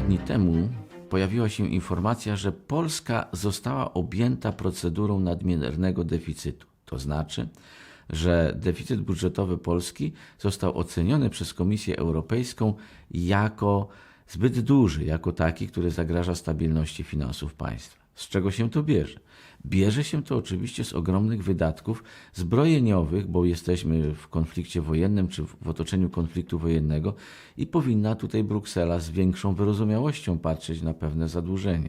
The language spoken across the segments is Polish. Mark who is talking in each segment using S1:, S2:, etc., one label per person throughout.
S1: dni temu pojawiła się informacja, że Polska została objęta procedurą nadmiernego deficytu. To znaczy, że deficyt budżetowy Polski został oceniony przez Komisję Europejską jako zbyt duży, jako taki, który zagraża stabilności finansów państwa. Z czego się to bierze? Bierze się to oczywiście z ogromnych wydatków zbrojeniowych, bo jesteśmy w konflikcie wojennym czy w otoczeniu konfliktu wojennego i powinna tutaj Bruksela z większą wyrozumiałością patrzeć na pewne zadłużenie.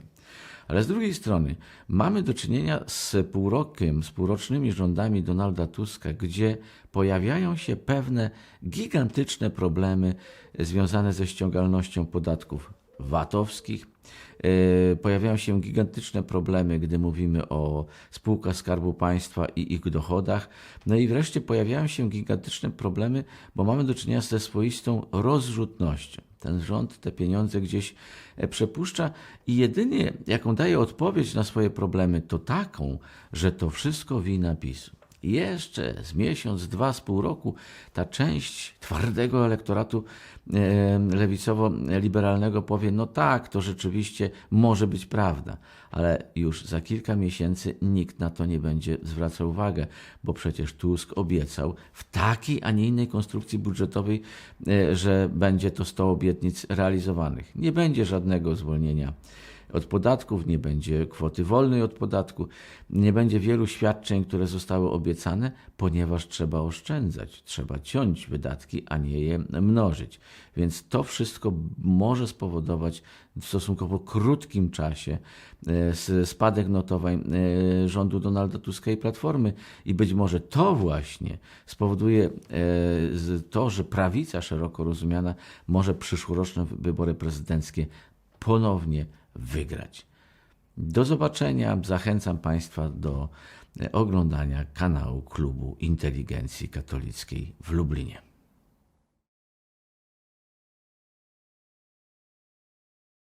S1: Ale z drugiej strony mamy do czynienia z półrokiem, z półrocznymi rządami Donalda Tuska, gdzie pojawiają się pewne gigantyczne problemy związane ze ściągalnością podatków VAT-owskich. E, Pojawiają się gigantyczne problemy, gdy mówimy o spółkach Skarbu Państwa i ich dochodach. No i wreszcie pojawiają się gigantyczne problemy, bo mamy do czynienia ze swoistą rozrzutnością. Ten rząd te pieniądze gdzieś e, przepuszcza i jedynie jaką daje odpowiedź na swoje problemy, to taką, że to wszystko wina PiSu. Jeszcze z miesiąc, dwa, z pół roku ta część twardego elektoratu e, lewicowo-liberalnego powie: No tak, to rzeczywiście może być prawda, ale już za kilka miesięcy nikt na to nie będzie zwracał uwagi, bo przecież Tusk obiecał w takiej, a nie innej konstrukcji budżetowej, e, że będzie to 100 obietnic realizowanych. Nie będzie żadnego zwolnienia od podatków, nie będzie kwoty wolnej od podatku, nie będzie wielu świadczeń, które zostały obiecane, ponieważ trzeba oszczędzać, trzeba ciąć wydatki, a nie je mnożyć. Więc to wszystko może spowodować w stosunkowo krótkim czasie e, spadek notowań e, rządu Donalda Tuska i Platformy i być może to właśnie spowoduje e, to, że prawica szeroko rozumiana może przyszłoroczne wybory prezydenckie ponownie wygrać. Do zobaczenia. Zachęcam Państwa do e, oglądania kanału Klubu Inteligencji Katolickiej w Lublinie.